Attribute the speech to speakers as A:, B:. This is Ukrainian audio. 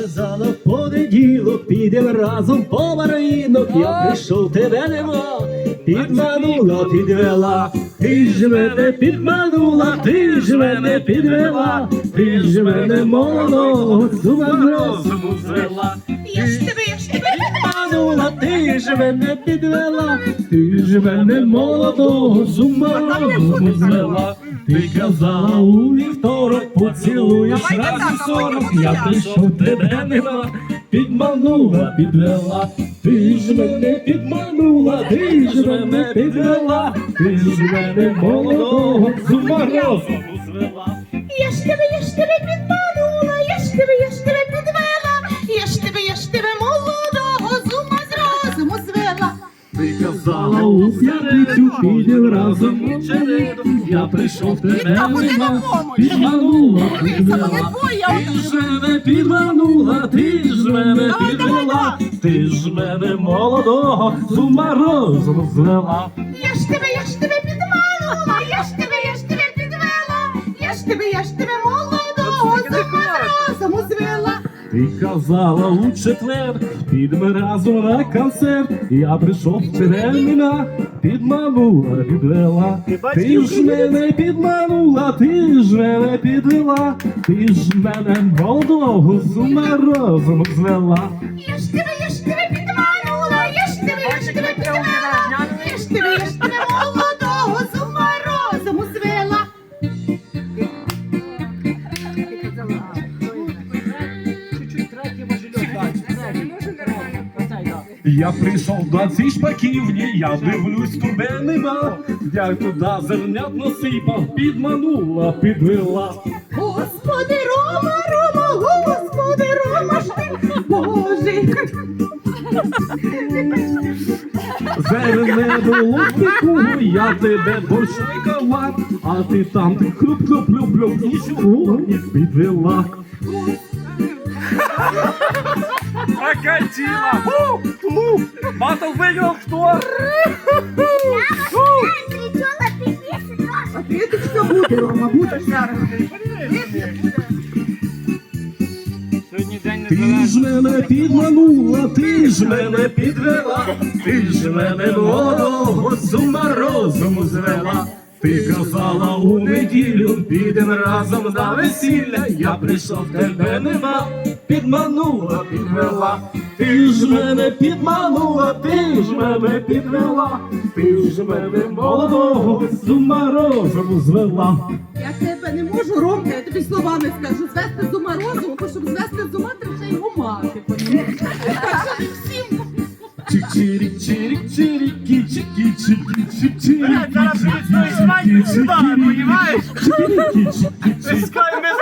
A: казала в понеділок, підем разом по маринок. Я прийшов, тебе нема, підманула, підвела. Ти ж мене підманула, ти ж мене підвела, ти ж мене молодого з розуму звела.
B: Ж
A: мене підвела, ти ж мене молодого з ума розуму звела. Ти казала у вівторок, поцілуєш раз і сорок, я прийшов, тебе нема, підманула, підвела, ти ж мене підманула, ти ж мене підвела, ти ж мене молодого з ума розуму звела.
B: Я ж тебе, я ж тебе підманула,
A: у п'ятницю, підем разом у череду. Я прийшов тебе
B: Відтоку ти
A: нема,
B: на помочь.
A: підманула,
B: а
A: Ти ж мене підманула, ти ж мене підвела, ти ж мене молодого з ума розум звела.
B: Я ж тебе, я ж тебе підманула, я ж тебе, я ж тебе підвела. Я ж тебе, я ж тебе молодого з ума з розуму звела.
A: Ти казала у четвер, підемо разом на концерт. Я прийшов череміна, підманула, підвела. Ти ж мене підманула, ти ж мене підвела, ти ж мене молодого з ума розум звела.
B: Я ж тебе Я
A: прийшов до цій шпаківні, я дивлюсь, тебе нема. Я туди зернят насипав, підманула, підвела.
B: Господи, Рома, Рома, Господи, Рома, Божий.
A: Зерне було піку, я тебе борщикала, а ти там ти хруп хруп люп люп нічого не підвела.
C: Окатила! Батл выиграл кто?
B: Ответочка буде, Рома, буде зараз.
C: Сьогодні день
A: Ти ж мене підманула, ти ж мене підвела, ти ж мене молодого з ума розуму звела. Ти казала у неділю, підем разом на весілля, я прийшов, тебе нема, підманула, підвела. Ти ж мене підманула, ти ж мене підвела, ти ж мене молодого з ума розуму звела.
B: Я тебе не можу, Ромка, я тобі словами скажу, звести з ума розуму, бо щоб звести з ума, треба ще його мати. понімаєш? Так що не всім.
C: Блядь, зараз. Пускай без